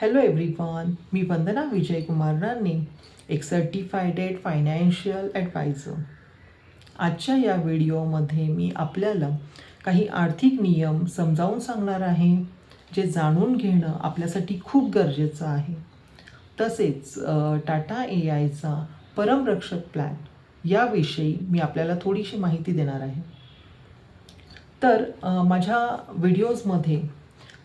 Hello everyone मी वंदना विजय कुमार राणे एक certified financial adviser आजच्या या व्हिडिओमध्ये मी आपल्याला काही आर्थिक नियम समजावून सांगणार आहे जे जाणून घेणं आपल्यासाठी खूप गरजेचं आहे. तसेच टाटा ए आयचा परमरक्षक प्लॅन याविषयी मी आपल्याला थोडीशी माहिती देणार आहे. तर माझ्या व्हिडिओजमध्ये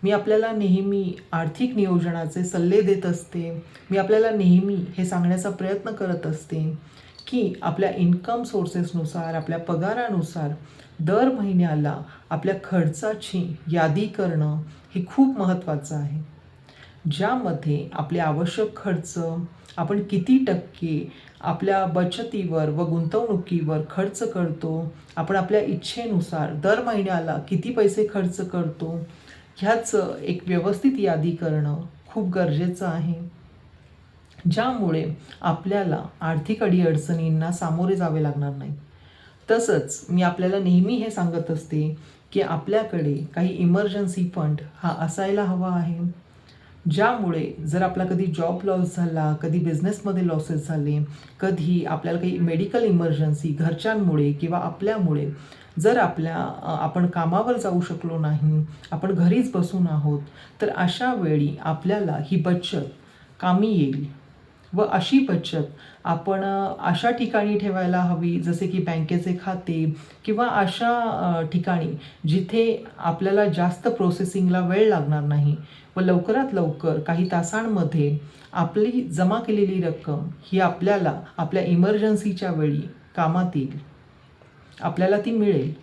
मी आपल्याला नेहमी आर्थिक नियोजनाचे सल्ले देत असते. मी आपल्याला नेहमी हे सांगण्याचा प्रयत्न करत असते की आपल्या इन्कम सोर्सेसनुसार आपल्या पगारानुसार दर महिन्याला आपल्या खर्चाची यादी करणं हे खूप महत्त्वाचं आहे. ज्यामध्ये आपले आवश्यक खर्च आपण किती टक्के आपल्या बचतीवर व गुंतवणुकीवर खर्च करतो आपण आपल्या इच्छेनुसार दर महिन्याला किती पैसे खर्च करतो ह्याचं एक व्यवस्थित यादी करणं खूप गरजेचं आहे. ज्यामुळे आपल्याला आर्थिक अडीअडचणींना सामोरे जावे लागणार नाही. तसंच मी आपल्याला नेहमी हे सांगत असते की आपल्याकडे काही इमर्जन्सी फंड हा असायला हवा आहे. ज्यामुळे जर आपला कधी जॉब लॉस झाला कधी बिझनेसमध्ये लॉसेस झाले कधी आपल्याला काही मेडिकल इमर्जन्सी घरच्यांमुळे किंवा आपल्यामुळे जर आपल्या आपण कामावर जाऊ शकलो नाही आपण घरीच बसून आहोत तर अशा वेळी आपल्याला ही बचत कामी येईल. व अशी बचत आपण अशा ठिकाणी ठेवायला हवी जसे की बँकेचे खाते किंवा अशा ठिकाणी जिथे आपल्याला जास्त प्रोसेसिंगला वेळ लागणार नाही व लवकरात लवकर काही तासांमध्ये आपली जमा केलेली रक्कम ही आपल्याला आपल्या इमर्जन्सीच्या वेळी कामात येईल. आपल्याला ती मिळेल.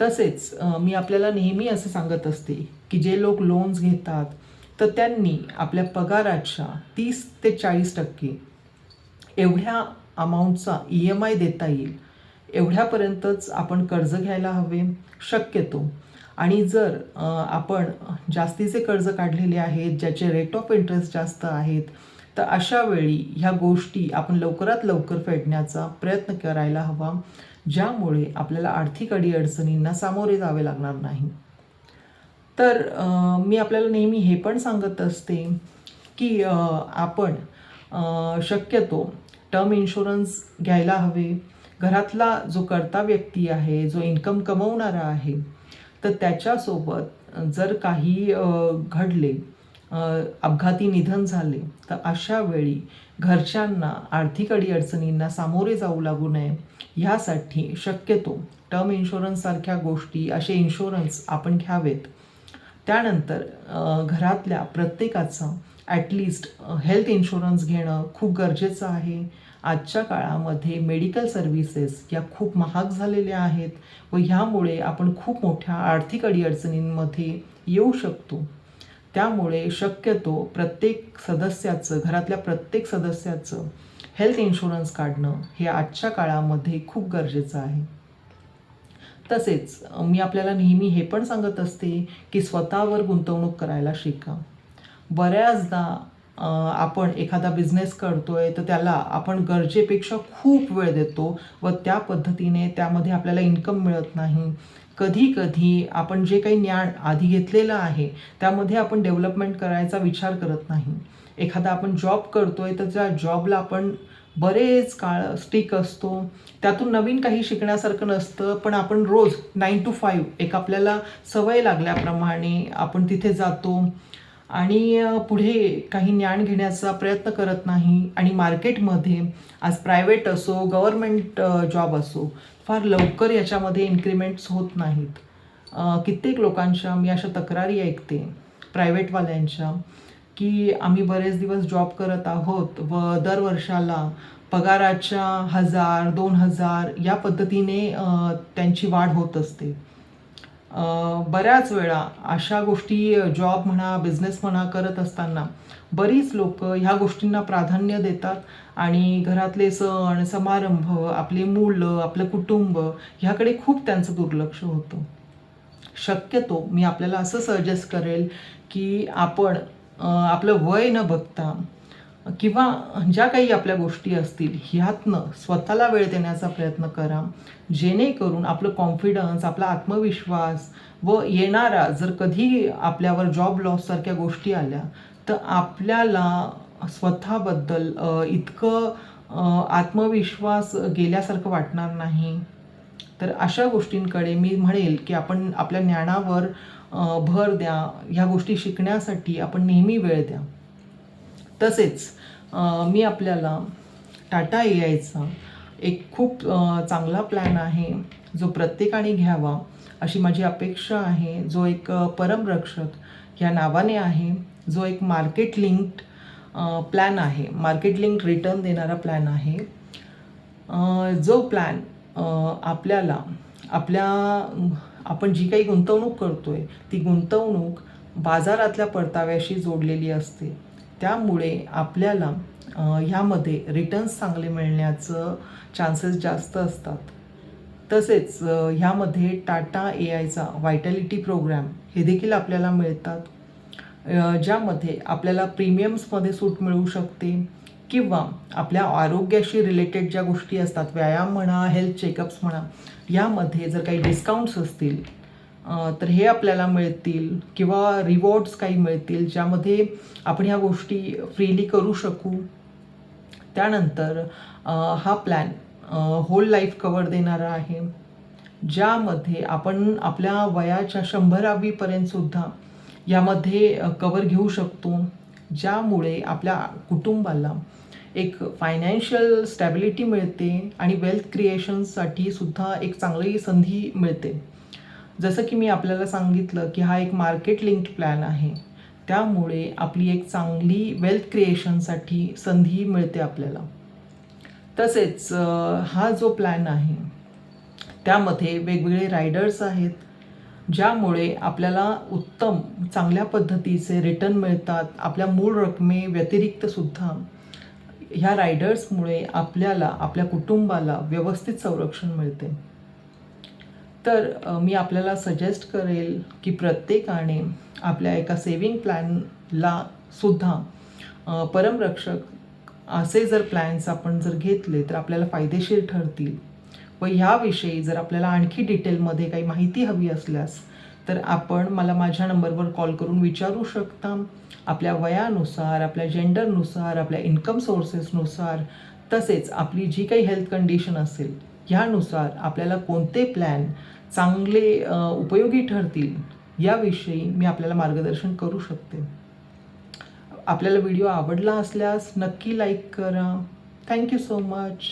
तसेच मी आपल्याला नेहमी असं सांगत असते की जे लोक लोन्स घेतात तर त्यांनी आपल्या पगाराच्या तीस ते चाळीस टक्के एवढ्या अमाऊंटचा ई एम आय देता येईल. एवढ्यापर्यंतच आपण कर्ज घ्यायला हवे शक्यतो. आणि जर आपण जास्तीचे कर्ज काढलेले आहेत ज्याचे रेट ऑफ इंटरेस्ट जास्त आहेत तर अशा वेळी ह्या गोष्टी आपण लवकरात लवकर फेडण्याचा प्रयत्न करायला हवा. ज्यामुळे आपल्याला आर्थिक अडीअडचणींना सामोरे जावे लागणार नाही. तर मी आपल्याला नेहमी हे पण सांगत असते की आपण शक्यतो टर्म इन्शुरन्स घ्यायला हवे. घरातला जो कर्ता व्यक्ती आहे जो इन्कम कमवणारा आहे तर त्याच्यासोबत जर काही घडले अपघाती निधन झाले तर अशा वेळी घरच्यांना आर्थिक अडीअडचणींना सामोरे जाऊ लागू नये ह्यासाठी शक्यतो टर्म इन्शुरन्ससारख्या गोष्टी असे इन्शुरन्स आपण घ्यावेत. त्यानंतर घरातल्या प्रत्येकाचं ॲटलिस्ट हेल्थ इन्शुरन्स घेणं खूप गरजेचं आहे. आजच्या काळामध्ये मेडिकल सर्व्हिसेस या खूप महाग झालेल्या आहेत व ह्यामुळे आपण खूप मोठ्या आर्थिक अडीअडचणींमध्ये येऊ शकतो. त्यामुळे शक्यतो प्रत्येक सदस्याचं घरातल्या प्रत्येक सदस्याचं हेल्थ इन्शुरन्स काढणं हे आजच्या काळामध्ये खूप गरजेचं आहे. तसेच मी आपल्याला नेहमी हे पण सांगत असते की स्वतःवर गुंतवणूक करायला शिका. बऱ्याचदा आपण एखादा बिझनेस करतो आहे तर त्याला आपण गरजेपेक्षा खूप वेळ देतो व त्या पद्धतीने त्यामध्ये आपल्याला इन्कम मिळत नाही. कधी कधी आपण जे काही ज्ञान आधी घेतलेलं आहे त्यामध्ये आपण डेव्हलपमेंट करायचा विचार करत नाही. एखादा आपण जॉब करतोय तर त्या जॉबला आपण बरेच काळ स्टिक असतो. त्यातून नवीन काही शिकण्यासारखं नसतं पण आपण रोज नाईन टू फाईव्ह एक आपल्याला सवय लागल्याप्रमाणे आपण तिथे जातो. आणि पुढे काही ज्ञान घेण्याचा प्रयत्न करत नाही. आणि मार्केटमध्ये आज प्रायव्हेट असो गव्हर्मेंट जॉब असो फार लवकर याच्यामध्ये इन्क्रीमेंट्स होत नाहीत. कित्येक लोकांच्या मी अशा तक्रारी ऐकते प्रायव्हेटवाल्यांच्या की आम्ही बरेच दिवस जॉब करत आहोत व दर वर्षाला पगाराच्या हजार दोन हजार या पद्धतीने त्यांची वाढ होत असते. बऱ्याच वेळा अशा गोष्टी जॉब म्हणा बिझनेस म्हणा करत असताना बरीच लोक ह्या गोष्टींना प्राधान्य देतात आणि घरातले सण समारंभ आपले मुलं आपलं कुटुंब ह्याकडे खूप त्यांचं दुर्लक्ष होतं. शक्यतो मी आपल्याला असं सजेस्ट करेल की आपण आपलं वय न बघता किंवा ज्या काही आपल्या गोष्टी असतील ह्यातनं स्वतःला वेळ देण्याचा प्रयत्न करा. जेणेकरून आपलं कॉन्फिडन्स आपला आत्मविश्वास व येणारा जर कधी आपल्यावर जॉब लॉससारख्या गोष्टी आल्या तर आपल्याला स्वतःबद्दल इतकं आत्मविश्वास गेल्यासारखं वाटणार नाही. तर अशा गोष्टींकडे मी म्हणेल की आपण आपल्या ज्ञानावर भर द्या. ह्या गोष्टी शिकण्यासाठी आपण नेहमी वेळ द्या. तसेच मी आपल्याला टाटा ए आयचा एक खूप चांगला प्लॅन आहे जो प्रत्येकाने घ्यावा अशी माझी अपेक्षा आहे. जो एक परमरक्षक ह्या नावाने आहे जो एक मार्केट लिंक्ड प्लॅन आहे. मार्केट लिंक रिटर्न देणारा प्लॅन आहे. जो प्लॅन आपल्याला आपल्या आपण जी काही गुंतवणूक करतो आहे ती गुंतवणूक बाजारातल्या परताव्याशी जोडलेली असते. त्यामुळे आपल्याला ह्यामध्ये रिटर्न्स चांगले मिळण्याचं चान्सेस जास्त असतात. तसेच ह्यामध्ये टाटा ए आयचा व्हायटॅलिटी प्रोग्रॅम हे देखील आपल्याला मिळतात. ज्यामध्ये आपल्याला प्रीमियम्समध्ये सूट मिळू शकते किंवा आपल्या आरोग्याशी रिलेटेड ज्या गोष्टी असतात व्यायाम म्हणा हेल्थ चेकअप्स म्हणा यामध्ये जर काही डिस्काउंट्स असतील तर हे आपल्याला मिळतील किंवा रिवॉर्ड्स काही मिळतील ज्यामध्ये आपण ह्या गोष्टी फ्रीली करू शकू. त्यानंतर हा प्लॅन होल लाईफ कवर देणारा आहे. ज्यामध्ये आपण आपल्या वयाच्या शंभरावीपर्यंतसुद्धा यामध्ये कवर घेऊ शकतो. ज्यामुळे आपल्या कुटुंबाला एक फायनान्शियल स्टॅबिलिटी मिळते आणि वेल्थ क्रिएशनसाठी सुद्धा एक चांगली संधी मिळते. जसं की मी आपल्याला सांगितलं की हा एक मार्केट लिंक्ड प्लॅन आहे. त्यामुळे आपली एक चांगली वेल्थ क्रिएशनसाठी संधी मिळते आपल्याला. तसेच हा जो प्लॅन आहे त्यामध्ये वेगवेगळे रायडर्स आहेत ज्यामुळे आपल्याला उत्तम चांगल्या पद्धतीचे रिटर्न मिळतात. आपल्या मूळ रकमे व्यतिरिक्तसुद्धा ह्या रायडर्समुळे आपल्याला आपल्या कुटुंबाला व्यवस्थित संरक्षण मिळते. तर मी आपल्याला सजेस्ट करेल की प्रत्येकाने आपल्या एका सेविंग प्लॅनला सुद्धा परमरक्षक असे जर प्लॅन्स आपण जर घेतले तर आपल्याला फायदेशीर ठरतील. व ह्याविषयी जर आपल्याला आणखी डिटेलमध्ये काही माहिती हवी असल्यास तर आपण मला माझ्या नंबरवर कॉल करून विचारू शकता. आपल्या वयानुसार आपल्या जेंडरनुसार आपल्या इन्कम सोर्सेसनुसार तसेच आपली जी काही हेल्थ कंडिशन असेल ह्यानुसार आपल्याला कोणते प्लॅन चांगले उपयोगी ठरतील याविषयी मी आपल्याला मार्गदर्शन करू शकते. आपल्याला व्हिडिओ आवडला असल्यास नक्की लाईक करा. Thank you so much